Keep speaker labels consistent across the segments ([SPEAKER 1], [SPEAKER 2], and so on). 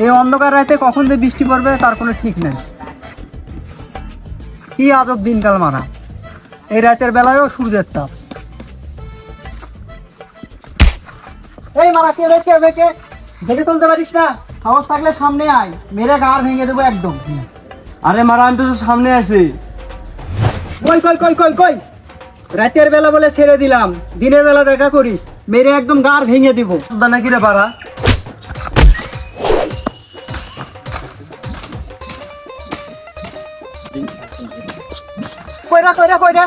[SPEAKER 1] এই অন্ধকার রাতে কখন যে বৃষ্টি পড়বে তার কোনো ঠিক নেই। কি আজব দিনকাল মারা। এই রাতের বেলায়ও সূর্যের তাপ। এই মারা কে রে কে কে দেখে তুলতে পারিস না। সাহস থাকলে সামনে আয়। মেরে গার ভেঙে দেবো একদম।
[SPEAKER 2] আরে মারা আমি তো সামনে আছি।
[SPEAKER 1] কই কই কই কই কই? রাতের বেলা বলে ছেড়ে দিলাম। দিনের বেলা দেখা করিস। মেরে একদম গার ভেঙে দিব।
[SPEAKER 2] নাকি রে পারা
[SPEAKER 1] কইরা কইরা কইরা।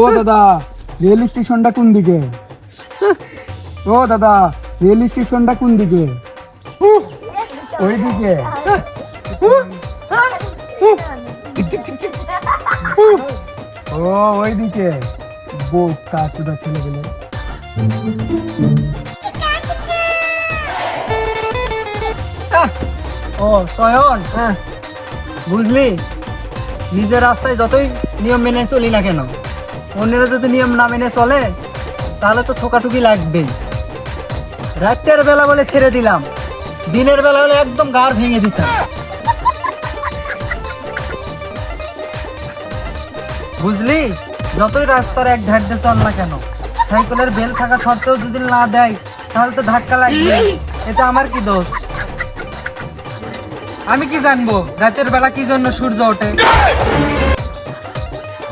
[SPEAKER 3] ও দাদা, রেল স্টেশনটা কোন দিকে? ও দাদা, রেল স্টেশনটা কোন দিকে? ওই দিকে ও ওই দিকে বোকা চোদা ছেলে
[SPEAKER 1] সয়ন। বুঝলি? নিজের রাস্তায় যতই নিয়ম মেনে চলি না কেন অন্যরা যদি নিয়ম না মেনে চলে তাহলে তো ঠোকাঠুকি লাগবেই। রাতের বেলা বলে ছেড়ে দিলাম দিনের বেলা হলে একদম গার ভেঙে দিতাম। বুঝলি? যতই রাস্তার এক ধার দিয়ে চল না কেন সাইকেলের বেল থাকা সত্ত্বেও যদি না দেয় তাহলে তো ধাক্কা লাগবে এটা আমার কি দোষ? আমি কি জানব? রাতের বেলা কি জন্য সূর্য ওঠে?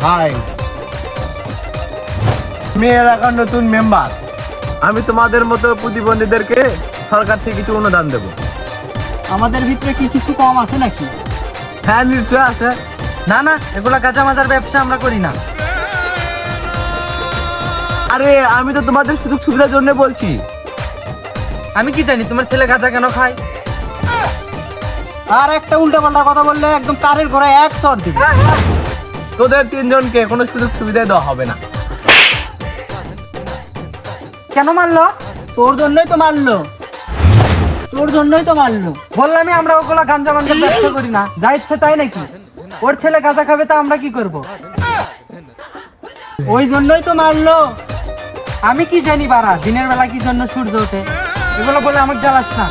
[SPEAKER 2] হাই। আমি এলাকার নতুন মেম্বার আমি তোমাদের মতো প্রতিবন্ধীদেরকে সরকার থেকে কিছু অনুদান দেবো।
[SPEAKER 1] আমাদের ভিতরে কি কিছু কম আছে নাকি?
[SPEAKER 2] হ্যাঁ নিশ্চয় আছে।
[SPEAKER 1] না না এগুলা কাঁচা মাজার ব্যবসা আমরা করি না।
[SPEAKER 2] আরে আমি তো তোমাদের সুযোগ সুবিধার জন্য বলছি।
[SPEAKER 1] আমি কি জানি তোমার ছেলে গাঁজা কেন খায়? আর একটা উল্টা পাল্টা কথা বললে একদম কারের ঘোড়ায় এক চর দিবে।
[SPEAKER 2] তোদের তিনজনকে কোনো সুযোগ সুবিধা দেওয়া হবে না।
[SPEAKER 1] কেন মারলো? তোর জন্যই তো মারলো। তোর জন্যই তো মারলো। বললামই আমরা ওগুলা গাঞ্জা মাঞ্জা ব্যবসা করি না। যা ইচ্ছে তাই নাকি? ওর ছেলে গাঁজা খাবে তা আমরা কি করব? ওই জন্যই তো মারলো। আমি কি জানি বাড়া দিনের বেলা কি জন্য সূর্য ওঠে? এগুলো বলে আমাকে জ্বালাস না।